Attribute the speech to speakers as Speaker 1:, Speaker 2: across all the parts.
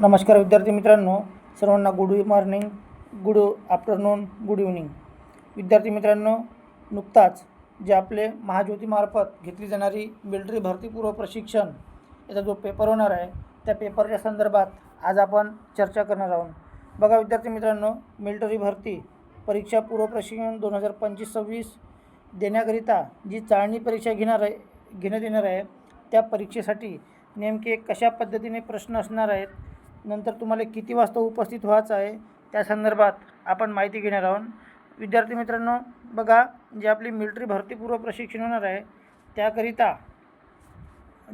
Speaker 1: नमस्कार विद्यार्थी मित्रांनो सर्वांना good morning good afternoon good evening विद्यार्थी मित्रांनो नुकताच जे आपले महाज्योतीमार्फत घेतली जाणारी मिलिटरी भरतीपूर्व प्रशिक्षण याचा जो पेपर होणार आहे त्या पेपरच्या संदर्भात आज आपण चर्चा करणार आहोत. बघा विद्यार्थी मित्रांनो मिलिटरी भरती परीक्षा पूर्व प्रशिक्षण दोन हजार पंचवीस सव्वीस देण्याकरिता जी चाळणी परीक्षा घेणार आहे घेण्यात येणार आहे त्या परीक्षेसाठी नेमके कशा पद्धतीने प्रश्न असणार आहेत नंतर तुम्हाला किती वाजता उपस्थित व्हायचं आहे त्या संदर्भात आपण माहिती घेणार आहोत. विद्यार्थी मित्रांनो बघा जे आपली मिलिटरी भरतीपूर्व प्रशिक्षण होणार आहे त्याकरिता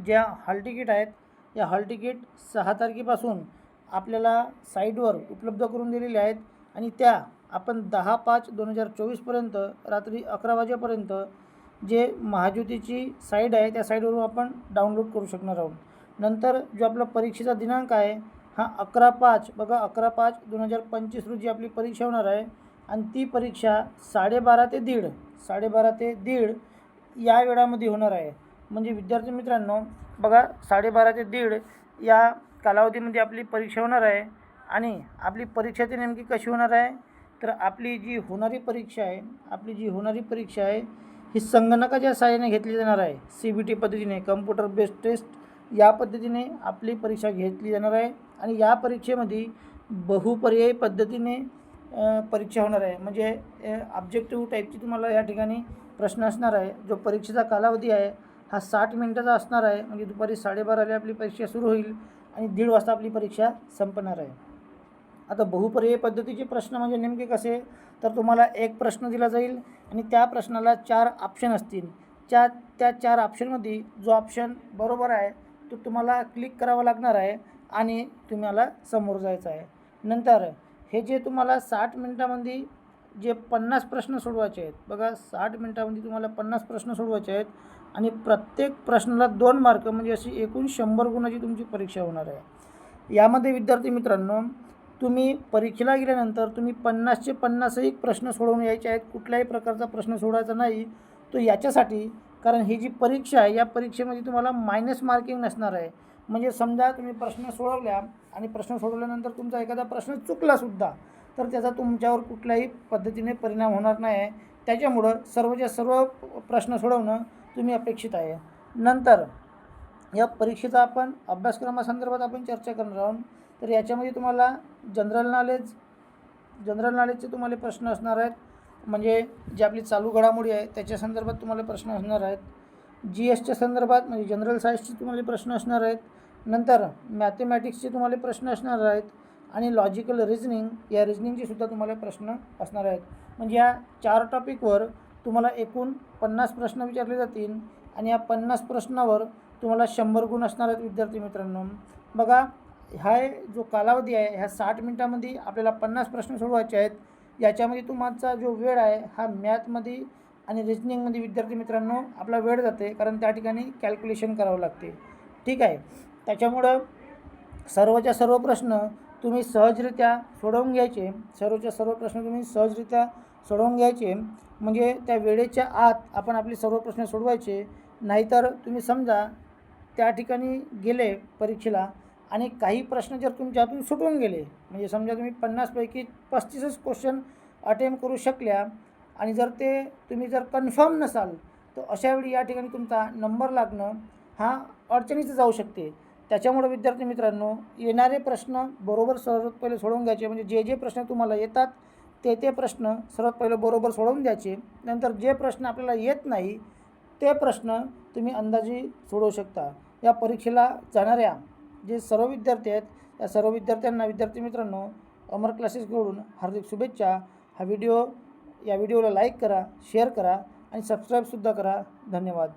Speaker 1: ज्या हॉल तिकीट आहेत या हॉल तिकीट सहा तारखेपासून आपल्याला साईटवर उपलब्ध करून दिलेल्या आहेत आणि त्या आपण दहा पाच दोन हजार चोवीसपर्यंत रात्री अकरा वाजेपर्यंत जे महाज्योतीची साईट आहे त्या साईटवरून आपण डाउनलोड करू शकणार आहोत. नंतर जो आपला परीक्षेचा दिनांक आहे हा अकरा पाच बघा अकरा पाच दोन हजार पंचवीस रोजी आपली परीक्षा होणार आहे. आणि ती परीक्षा साडेबारा ते दीड साडेबारा ते दीड या वेळामध्ये होणार आहे. म्हणजे विद्यार्थी मित्रांनो बघा साडेबारा ते दीड या कालावधीमध्ये आपली परीक्षा होणार आहे. आणि आपली परीक्षा ती नेमकी कशी होणार आहे? तर आपली जी होणारी परीक्षा आहे आपली जी होणारी परीक्षा आहे ही संगणकाच्या सहाय्याने घेतली जाणार आहे. सी बी टी पद्धतीने कम्प्युटर बेस्ड टेस्ट या पद्धतीने आपली परीक्षा घेतली जाणार आहे आणि या परीक्षेमध्ये बहुपर्यायी पद्धतीने परीक्षा होणार आहे. म्हणजे ऑब्जेक्टिव्ह टाईपची तुम्हाला या ठिकाणी प्रश्न असणार आहे. जो परीक्षेचा कालावधी आहे हा साठ मिनटाचा असणार आहे. म्हणजे दुपारी साडेबाराला आपली परीक्षा सुरू होईल आणि दीड वाजता आपली परीक्षा संपणार आहे. आता बहुपर्यायी पद्धतीचे प्रश्न म्हणजे नेमके कसे? तर तुम्हाला एक प्रश्न दिला जाईल आणि त्या प्रश्नाला चार ऑप्शन असतील. त्या त्या चार ऑप्शनमध्ये जो ऑप्शन बरोबर आहे तो तुम्हाला क्लिक करावा लागणार आहे आणि तुम्हाला समोर जायचं आहे. नंतर हे जे तुम्हाला साठ मिनटामध्ये जे पन्नास प्रश्न सोडवायचे आहेत बघा साठ मिनटामध्ये तुम्हाला पन्नास प्रश्न सोडवायचे आहेत आणि प्रत्येक प्रश्नाला दोन मार्क म्हणजे अशी एकूण शंभर गुणाची तुमची परीक्षा होणार आहे. यामध्ये विद्यार्थी मित्रांनो तुम्ही परीक्षेला गेल्यानंतर तुम्ही पन्नासचे पन्नासही प्रश्न सोडवून यायचे आहेत कुठल्याही प्रकारचा प्रश्न सोडायचा नाही. तो याच्यासाठी कारण ही जी परीक्षा आहे या परीक्षेमध्ये तुम्हाला मायनस मार्किंग नसणार आहे. म्हणजे समजा तुम्ही प्रश्न सोडवल्या आणि प्रश्न सोडवल्यानंतर तुमचा एखादा प्रश्न चुकलासुद्धा तर त्याचा तुमच्यावर कुठल्याही पद्धतीने परिणाम होणार नाही. आहे त्याच्यामुळं सर्वच्या सर्व प्रश्न सोडवणं तुम्ही अपेक्षित आहे. नंतर या परीक्षेचा आपण अभ्यासक्रमासंदर्भात आपण चर्चा करणार आहोत. तर याच्यामध्ये तुम्हाला जनरल नॉलेज जनरल नॉलेजचे तुम्हाला प्रश्न असणार आहेत. म्हणजे जे आपली चालू घडामोडी आहे त्याच्या संदर्भात तुम्हाला प्रश्न असणार आहेत. जी एसच्या संदर्भात म्हणजे जनरल सायन्सचे तुम्हाला प्रश्न असणार आहेत. नंतर मॅथेमॅटिक्सचे तुम्हाला प्रश्न असणार आहेत. आणि लॉजिकल रिझनिंग या रिझनिंगचे सुद्धा तुम्हाला प्रश्न असणार आहेत. म्हणजे या चार टॉपिकवर तुम्हाला एकूण पन्नास प्रश्न विचारले जातील. आणि या पन्नास प्रश्नावर तुम्हाला शंभर गुण असणार आहेत विद्यार्थी मित्रांनो. बघा हा जो कालावधी आहे ह्या साठ मिनटामध्ये आपल्याला पन्नास प्रश्न सोडवायचे आहेत. याच्यामध्ये तुमचा जो वेळ आहे हा मॅथमध्ये आणि रिजनिंगमध्ये विद्यार्थी मित्रांनो आपला वेळ जाते. कारण त्या ठिकाणी कॅल्क्युलेशन करावं लागते. ठीक आहे? त्याच्यामुळं सर्वच्या सर्व प्रश्न तुम्ही सहजरित्या सोडवून घ्यायचे. सर्वच्या सर्व प्रश्न तुम्ही सहजरित्या सोडवून घ्यायचे. म्हणजे त्या वेळेच्या आत आपण आपले सर्व प्रश्न सोडवायचे. नाहीतर तुम्ही समजा त्या ठिकाणी गेले परीक्षेला आणि काही प्रश्न जर तुमच्या हातून सुटून गेले म्हणजे समजा तुम्ही पन्नासपैकी पस्तीसच क्वेश्चन अटेम्प्ट करू शकल्या आणि जर ते तुम्ही जर कन्फर्म नसाल तर अशावेळी या ठिकाणी तुमचा नंबर लागणं हा अडचणीचं जाऊ शकते. त्याच्यामुळे विद्यार्थी मित्रांनो येणारे प्रश्न बरोबर सर्वात पहिले सोडवून घ्यायचे. म्हणजे जे जे प्रश्न तुम्हाला येतात ते ते प्रश्न सर्वात पहिले बरोबर सोडवून द्यायचे. नंतर जे प्रश्न आपल्याला येत नाही ते प्रश्न तुम्ही अंदाजे सोडवू शकता. या परीक्षेला जाणाऱ्या जे सर्व विद्यार्थी आहेत त्या सर्व विद्यार्थ्यांना विद्यार्थी मित्रांनो अमर क्लासेसकडून हार्दिक शुभेच्छा. हा व्हिडिओ या व्हिडिओला लाईक करा शेअर करा आणि सबस्क्राईबसुद्धा करा. धन्यवाद.